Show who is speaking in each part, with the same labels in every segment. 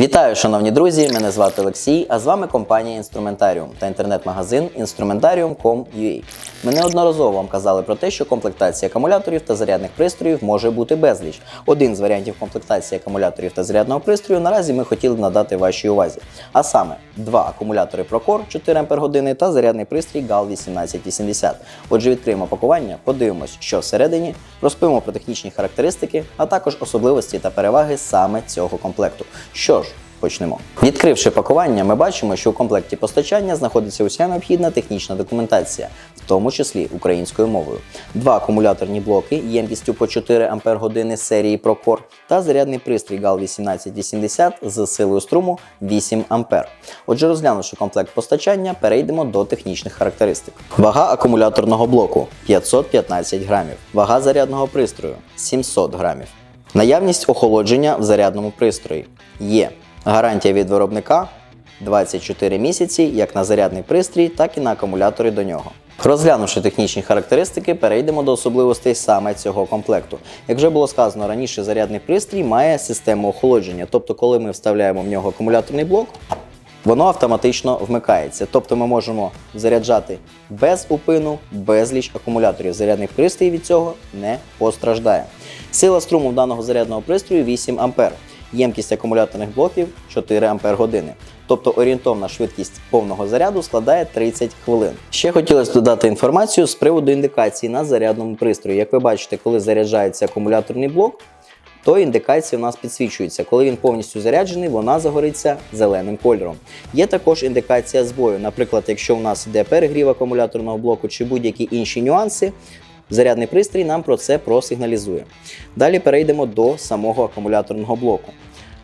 Speaker 1: Вітаю, шановні друзі! Мене звати Олексій, а з вами компанія Інструментаріум та інтернет-магазин Instrumentarium.com.ua. Ми неодноразово вам казали про те, що комплектація акумуляторів та зарядних пристроїв може бути безліч. Один з варіантів комплектації акумуляторів та зарядного пристрою наразі ми хотіли надати вашій увазі. А саме два акумулятори Procore 4 Ах та зарядний пристрій GAL 1880. Отже, відкриємо пакування, подивимось, що всередині, розповімо про технічні характеристики, а також особливості та переваги саме цього комплекту. Що ж, почнемо. Відкривши пакування, ми бачимо, що у комплекті постачання знаходиться уся необхідна технічна документація, в тому числі українською мовою. Два акумуляторні блоки ємкістю по 4 Ах серії Procore та зарядний пристрій GAL 1880 з силою струму 8 А. Отже, розглянувши комплект постачання, перейдемо до технічних характеристик. Вага акумуляторного блоку 515 грамів. Вага зарядного пристрою 700 грамів. Наявність охолодження в зарядному пристрої є. Гарантія від виробника 24 місяці як на зарядний пристрій, так і на акумулятори до нього. Розглянувши технічні характеристики, перейдемо до особливостей саме цього комплекту. Як вже було сказано раніше, зарядний пристрій має систему охолодження, тобто, коли ми вставляємо в нього акумуляторний блок, воно автоматично вмикається. Тобто ми можемо заряджати без упину, безліч акумуляторів. Зарядний пристрій від цього не постраждає. Сила струму даного зарядного пристрою 8 А. Ємкість акумуляторних блоків 4 Ампер години. Тобто орієнтовна швидкість повного заряду складає 30 хвилин. Ще хотілося додати інформацію з приводу індикації на зарядному пристрої. Як ви бачите, коли заряджається акумуляторний блок, то індикація у нас підсвічується. Коли він повністю заряджений, вона загориться зеленим кольором. Є також індикація збою. Наприклад, якщо у нас йде перегрів акумуляторного блоку чи будь-які інші нюанси, зарядний пристрій нам про це просигналізує. Далі перейдемо до самого акумуляторного блоку.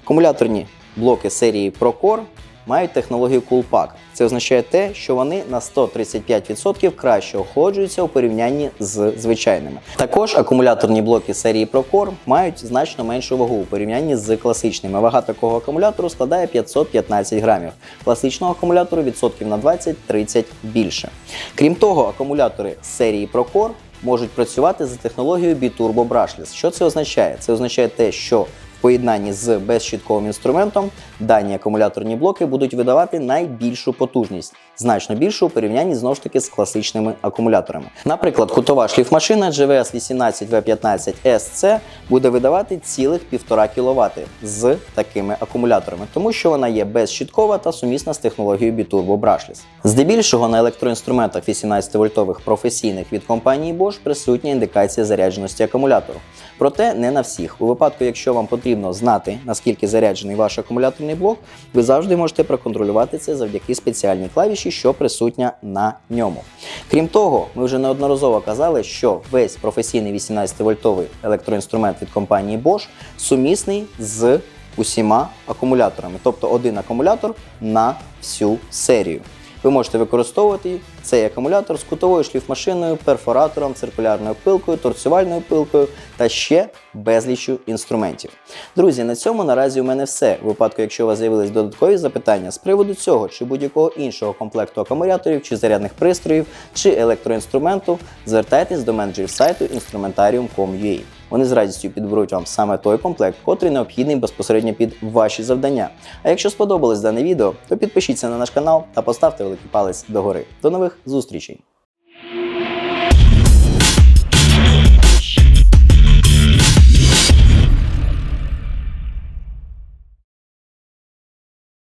Speaker 1: Акумуляторні блоки серії ProCore мають технологію CoolPack. Це означає те, що вони на 135% краще охолоджуються у порівнянні з звичайними. Також акумуляторні блоки серії ProCore мають значно меншу вагу у порівнянні з класичними. Вага такого акумулятору складає 515 грамів. Класичного акумулятору відсотків на 20-30 більше. Крім того, акумулятори серії ProCore можуть працювати за технологією B-Turbo Brushless. Що це означає? Це означає те, що в поєднанні з безщітковим інструментом дані акумуляторні блоки будуть видавати найбільшу потужність, значно більшу у порівнянні знову ж таки з класичними акумуляторами. Наприклад, кутова шліфмашина GVS 18V15 SC буде видавати цілих 1,5 кВт з такими акумуляторами, тому що вона є безщіткова та сумісна з технологією B-Turbo Brushless. Здебільшого на електроінструментах 18-вольтових професійних від компанії Bosch присутня індикація зарядженості акумулятору. Проте не на всіх. У випадку, якщо вам потрібно знати, наскільки заряджений ваш акумуляторний блок, ви завжди можете проконтролювати це завдяки спеціальній клавіші, що присутня на ньому. Крім того, ми вже неодноразово казали, що весь професійний 18-вольтовий електроінструмент від компанії Bosch сумісний з усіма акумуляторами, тобто один акумулятор на всю серію. Ви можете використовувати цей акумулятор з кутовою шліфмашиною, перфоратором, циркулярною пилкою, торцювальною пилкою та ще безлічю інструментів. Друзі, на цьому наразі у мене все. У випадку, якщо у вас з'явились додаткові запитання з приводу цього чи будь-якого іншого комплекту акумуляторів, чи зарядних пристроїв, чи електроінструменту, звертайтесь до менеджерів сайту instrumentarium.com.ua. Вони з радістю підберуть вам саме той комплект, котрий необхідний безпосередньо під ваші завдання. А якщо сподобалось дане відео, то підпишіться на наш канал та поставте великий палець догори. До нових зустрічей!